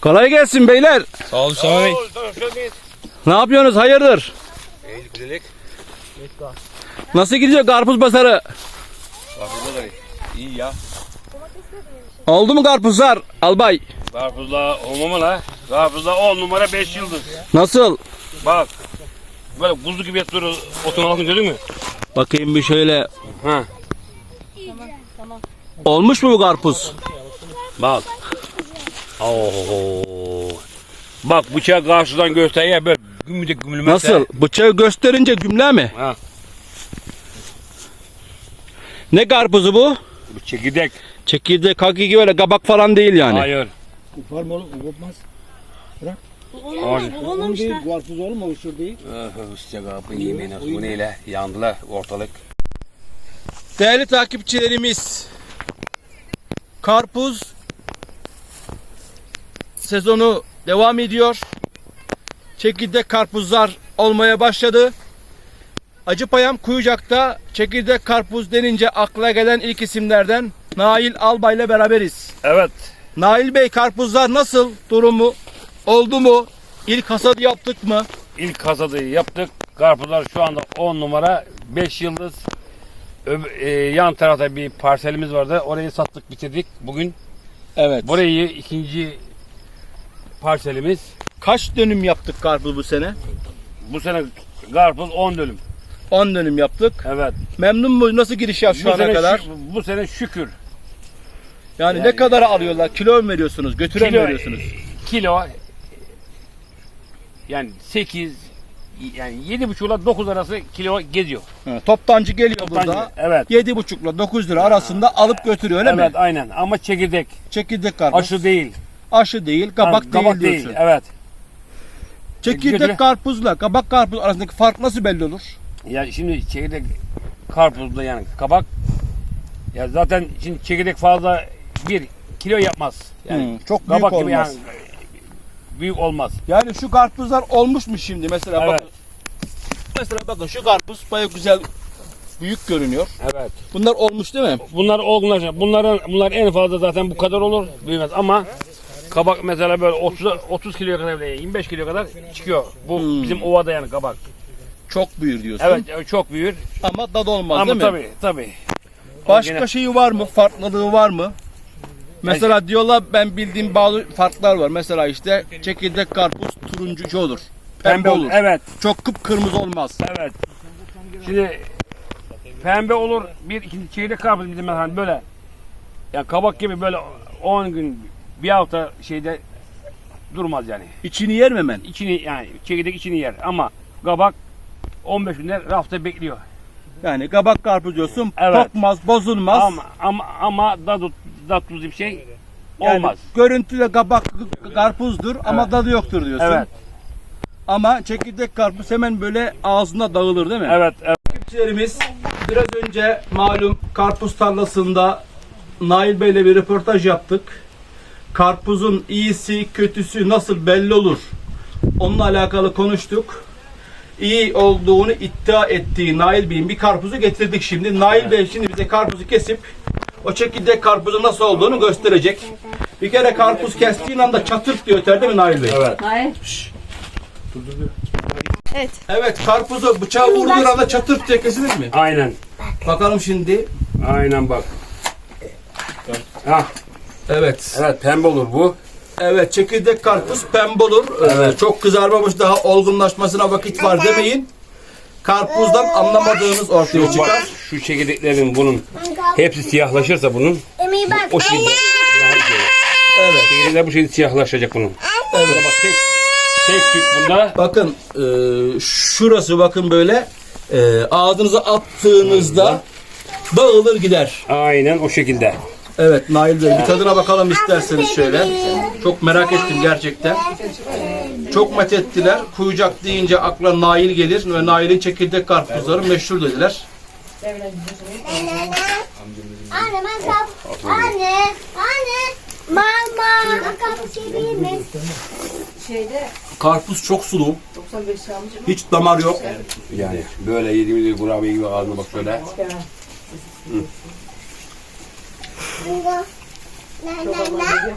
Kolay gelsin beyler. Sağ ol Sami Bey. Ne yapıyorsunuz? Hayırdır? Nasıl gidiyor karpuz pazarı? İyi ya. Oldu mu karpuzlar albay? Karpuzla olmama la. Karpuzla 10 numara 5 yıldız. Nasıl? Bak. Böyle kuzu gibi yatıyor otun altını gördün mü? Bakayım bir şöyle. Ha. Olmuş mu bu karpuz? Bak. Oo. Bak bıçağı karşıdan göster böyle gümülecek gümülmezse. Nasıl? Bıçağı gösterince cümle mi? Ha. Ne karpuzu bu? Bu çekirdek. Çekirdek hakiki böyle kabak falan değil yani. Hayır. Var mı oğlum? Kopmaz. Hayır. Onun değil, karpuz oğlum oluşur değil. Sıcak kapı yemeği nasıl bu neyle yandılar ortalık. Değerli takipçilerimiz, karpuz sezonu devam ediyor. Çekirdek karpuzlar olmaya başladı. Acıpayam Kuyucak'ta çekirdek karpuz denince akla gelen ilk isimlerden Nail Albay ile beraberiz. Evet. Nail Bey karpuzlar nasıl? Durumu oldu mu? İlk hasadı yaptık mı? İlk hasadı yaptık. Karpuzlar şu anda 10 numara 5 yıldız. Öb- e, yan tarafta bir parselimiz vardı. Orayı sattık bitirdik bugün. Evet. Burayı ikinci parselimiz. Kaç dönüm yaptık karpuz bu sene? Bu sene karpuz 10 dönüm. 10 dönüm yaptık. Evet. Memnun mu? Nasıl giriş yap şu bu ana sene kadar? şü- bu sene şükür. Yani, ne Yani- kadar alıyorlar? Kilo mu veriyorsunuz? Götüre mi Kilo, veriyorsunuz? kilo yani 8 yani 7,5 ile 9 arası kilo geziyor. Ha, toptancı geliyor Toptancı, burada. Evet. 7,5 ile 9 lira arasında alıp götürüyor öyle evet mi? aynen ama çekirdek. Çekirdek karpuz. Aşı, Aşı değil. değil, kabak Ha, değil diyorsun. Evet. Çekirdek Götüre- karpuzla kabak karpuz arasındaki fark nasıl belli olur? Ya şimdi çekirdek karpuzda yani kabak ya zaten şimdi çekirdek fazla bir kilo yapmaz. Yani Hmm, çok büyük kabak gibi olmaz. yani büyük olmaz. Yani şu karpuzlar olmuş mu şimdi mesela Evet. bakın. Mesela bakın şu karpuz baya güzel büyük görünüyor. Evet. Bunlar olmuş değil mi? Bunlar olgunlaşır. Bunların bunlar en fazla zaten bu kadar olur. Büyümez ama kabak mesela böyle 30 30 kiloya kadar bile 25 kiloya kadar çıkıyor. Bu Hmm. bizim ovada yani kabak. Çok büyür diyorsun. Evet çok büyür. Ama tadı olmaz ama değil mi? tabii tabii. Başka Gene- şeyi var mı? Farklılığı var mı? Mesela diyorlar ben bildiğim bazı farklar var. Mesela işte çekirdek karpuz turuncu olur. Pembe, olur. Evet. Çok kıpkırmızı olmaz. Evet. Şimdi pembe olur. Bir ikinci çeyrek karpuz bizim mesela böyle yani kabak gibi böyle 10 gün bir hafta şeyde durmaz yani. İçini yer mi hemen? İçini yani çekirdek içini yer ama kabak 15 günde rafta bekliyor. Yani kabak karpuz diyorsun. Evet. Kokmaz, bozulmaz. Ama ama ama tadı tadı tuzlu bir şey Yani olmaz. görüntüde kabak karpuzdur ama tadı yoktur diyorsun. Evet. Ama çekirdek karpuz hemen böyle ağzında dağılır değil mi? Evet, evet. Takipçilerimiz biraz önce malum karpuz tarlasında Nail Bey'le bir röportaj yaptık. Karpuzun iyisi kötüsü nasıl belli olur? Onunla alakalı konuştuk. İyi olduğunu iddia ettiği Nail Bey'in bir karpuzu getirdik şimdi. Nail Bey şimdi bize karpuzu kesip o çekirdek karpuzun nasıl olduğunu gösterecek. Bir kere karpuz kestiğin anda çatırt diyor öter değil mi Nail Bey? Evet. Hayır. Evet. Evet karpuzu bıçağı vurduğun anda çatırt diye kesilir mi? Aynen. Bakalım şimdi. Aynen bak. Ha, Evet. evet pembe olur bu. Evet çekirdek karpuz pembe olur. Ee, çok kızarmamış daha olgunlaşmasına vakit var demeyin. Karpuzdan anlamadığınız ortaya çıkar. Bak şu çekirdeklerin bunun hepsi siyahlaşırsa bunun bak. o şekilde daha iyi olur. Evet. Çekirdekler bu şekilde siyahlaşacak bunun. Evet. Bak tek tek tük bunda. Bakın e, şurası bakın böyle e, ağzınıza attığınızda dağılır gider. Aynen o şekilde. Evet Nail Bey bir tadına bakalım isterseniz şöyle. Çok merak ettim gerçekten. Çok met ettiler. Kuyucak deyince akla Nail gelir ve Nail'in çekirdek karpuzları meşhur dediler. Anne ben kap. Anne. Anne. Mama. Kap çevireyim mi? Karpuz çok sulu. Hiç damar yok. Yani böyle yediğimiz kurabiye gibi ağzına bak şöyle. Ne ne ne?